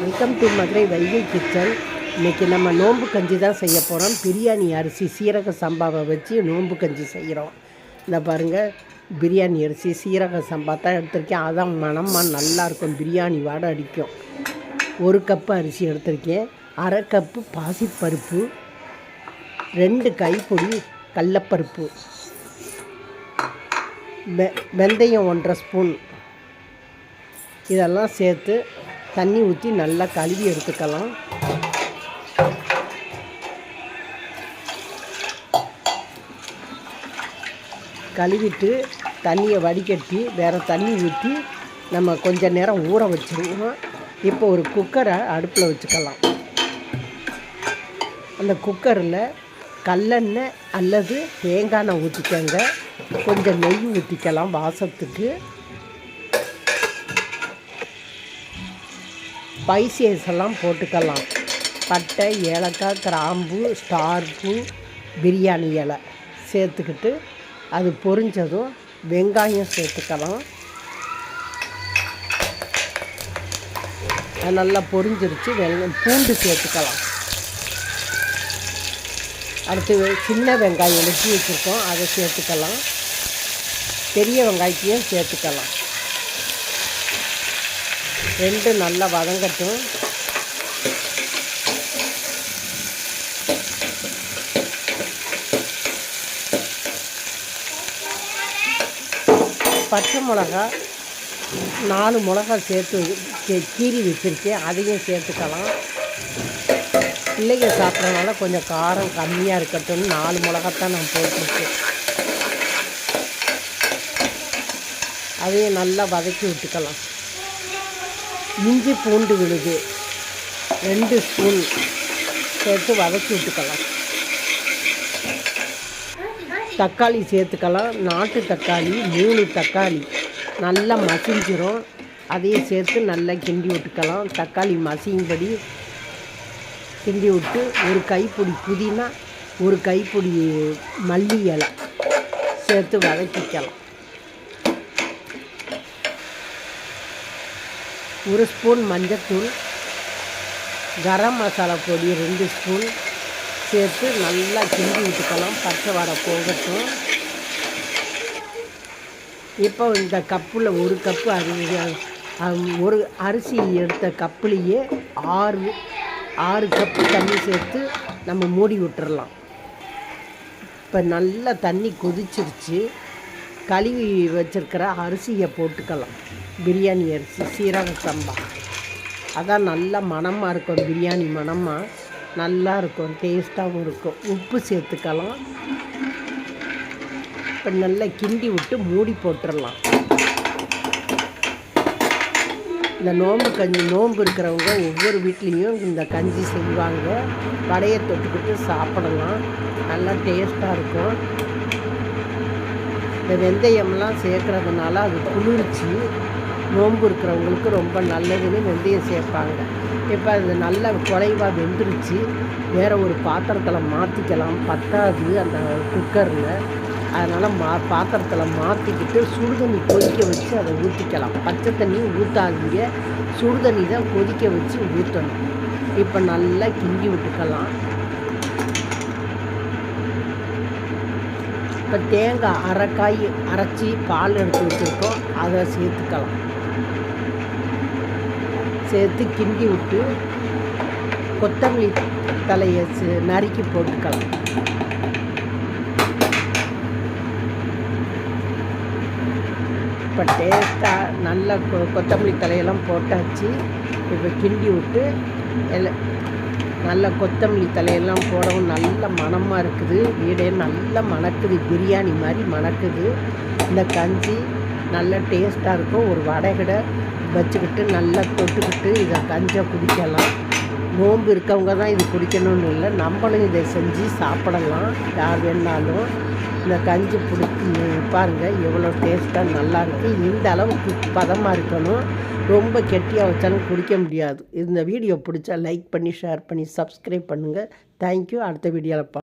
Welcome to Madurai Vaigai kitchen இன்றைக்கி நம்ம நோன்பு கஞ்சி தான் செய்ய போகிறோம் பிரியாணி அரிசி சீரக சம்பாவை வச்சு நோன்பு கஞ்சி செய்கிறோம் இந்த பாருங்கள் பிரியாணி அரிசி சீரக சம்பா தான் எடுத்திருக்கேன். அதான் மனமாக நல்லாயிருக்கும் பிரியாணி வாடை அடிக்கும். ஒரு கப்பு அரிசி எடுத்திருக்கேன். அரை கப்பு பாசிப்பருப்பு ரெண்டு கைப்பொடி கடலப்பருப்பு வெ வெந்தயம் ஒன்றரை ஸ்பூன். இதெல்லாம் சேர்த்து தண்ணி ஊற்றி நல்லா கழுவி எடுத்துக்கலாம். கழுவிட்டு தண்ணியை வடிகட்டி வேறு தண்ணி ஊற்றி நம்ம கொஞ்ச நேரம் ஊற வச்சுருவோம். இப்போ ஒரு குக்கரை அடுப்பில் வச்சுக்கலாம். அந்த குக்கரில் கல்லெண்ணெய் அல்லது தேங்காய் ஊற்றிக்கங்க கொஞ்சம் நெய் ஊற்றிக்கலாம் வாசத்துக்கு. ஸ்பைசியஸ் எல்லாம் போட்டுக்கலாம். பட்டை ஏலக்காய் கிராம்பு ஸ்டார் பூ பிரியாணி இலை சேர்த்துக்கிட்டு அது பொரிஞ்சதும் வெங்காயம் சேர்த்துக்கலாம். அது நல்லா பொரிஞ்சிருச்சு வெங்காயம் பூண்டு சேர்த்துக்கலாம். அடுத்து சின்ன வெங்காயம் வெட்டி வச்சுருக்கோம் அதை சேர்த்துக்கலாம். பெரிய வெங்காயத்தையும் சேர்த்துக்கலாம். ரெண்டு நல்லா வதங்கட்டும். பச்சை மிளகா நாலு மிளகா சேர்த்து கீறி வச்சுருக்கேன். அதையும் சேர்த்துக்கலாம். பிள்ளைங்க சாப்பிட்றதுனால கொஞ்சம் காரம் கம்மியாக இருக்கட்டும்னு நாலு மிளகாத்தான் நான் போட்டிருக்கேன். அதையும் நல்லா வதக்கி விட்டுக்கலாம். இஞ்சி பூண்டு விழுது. ரெண்டு ஸ்பூன் சேர்த்து வதக்கி விட்டுக்கலாம். தக்காளி சேர்த்துக்கலாம். நாட்டு தக்காளி மூணு தக்காளி. நல்லா மசிஞ்சிரும். அதையும் சேர்த்து நல்லா கிண்டி விட்டுக்கலாம். தக்காளி மசியும்படி கிண்டி விட்டு ஒரு கைப்பிடி புதினா ஒரு கைப்பிடி மல்லி இலை சேர்த்து வதக்கிக்கலாம். ஒரு ஸ்பூன் மஞ்சத்தூள் கரம் மசாலா பொடி ரெண்டு ஸ்பூன் சேர்த்து நல்லா கிண்டி விட்டுக்கலாம். பச்சை வடை போகட்டும். இப்போ இந்த கப்பில் ஒரு கப்பு அரிசி ஒரு அரிசி எடுத்த கப்புலேயே ஆறு ஆறு கப்பு தண்ணி சேர்த்து நம்ம மூடி விட்டுறலாம். இப்போ நல்லா தண்ணி கொதிச்சிருச்சு. கழுவி வச்சுருக்கிற அரிசியை போட்டுக்கலாம். பிரியாணி அரிசி சீரக சம்பா. அதான் நல்லா மணமாக இருக்கும் பிரியாணி மணமாக நல்லா இருக்கும் டேஸ்ட்டாகவும் இருக்கும். உப்பு சேர்த்துக்கலாம். இப்போ நல்லா கிண்டி விட்டு மூடி போட்டுடலாம் இந்த நோம்பு கஞ்சி நோம்பு இருக்கிறவங்க ஒவ்வொரு வீட்லேயும் இந்த கஞ்சி செய்வாங்க. வடையை தொட்டுக்கிட்டு சாப்பிடலாம். நல்லா டேஸ்ட்டாக இருக்கும். இந்த வெந்தயம்லாம் சேர்க்குறதுனால அது குளிர்ச்சி நோன்பு இருக்கிறவங்களுக்கு ரொம்ப நல்லதுன்னு வெந்தயம் சேர்ப்பாங்க. இப்போ அது நல்ல குறைவாக வெந்துருச்சு. வேறு ஒரு பாத்திரத்தில் மாற்றிக்கலாம் பத்தாது அந்த குக்கரில். அதனால் மா பாத்திரத்தில் மாற்றிக்கிட்டு சுடுதண்ணி கொதிக்க வச்சு அதை ஊற்றிக்கலாம் பச்சை தண்ணி ஊற்றாதீங்க சுடுதண்ணி தான் கொதிக்க வச்சு ஊற்றணும் இப்போ நல்லா கிண்டி விட்டுக்கலாம். இப்போ தேங்காய் அரைக்காய் அரைச்சி பால் எடுத்து வச்சுருக்கோம். அதை சேர்த்துக்கலாம். சேர்த்து கிண்டி விட்டு கொத்தமல்லி தலையை நறுக்கி போட்டுக்கலாம். இப்போ டேஸ்ட்டாக நல்ல கொ கொத்தமல்லி தலையெல்லாம் போட்டாச்சு. இப்போ கிண்டி விட்டு எல்லாம் நல்ல கொத்தமல்லி தலையெல்லாம் போடவும் நல்ல மணமாக இருக்குது. வீடே நல்ல மணக்குது. பிரியாணி மாதிரி மணக்குது. இந்த கஞ்சி நல்ல டேஸ்ட்டாக இருக்கும். ஒரு வடைகடை வச்சுக்கிட்டு நல்லா தொட்டுக்கிட்டு இதை கஞ்சை குடிக்கலாம். நோன்பு இருக்கவங்க தான் இது குடிக்கணும்னு இல்லை. நம்மளும் இதை செஞ்சு சாப்பிடலாம். யார் வேணாலும். இந்த கஞ்சி பிடிச்சி பாருங்கள் எவ்வளோ டேஸ்ட்டாக நல்லாயிருக்கு இந்த அளவுக்கு பதமாக இருக்கணும். ரொம்ப கெட்டியாக வச்சாலும் குடிக்க முடியாது. இந்த வீடியோ பிடிச்சா லைக் பண்ணி ஷேர் பண்ணி சப்ஸ்கிரைப் பண்ணுங்கள் தேங்க்யூ அடுத்த வீடியோவில் பா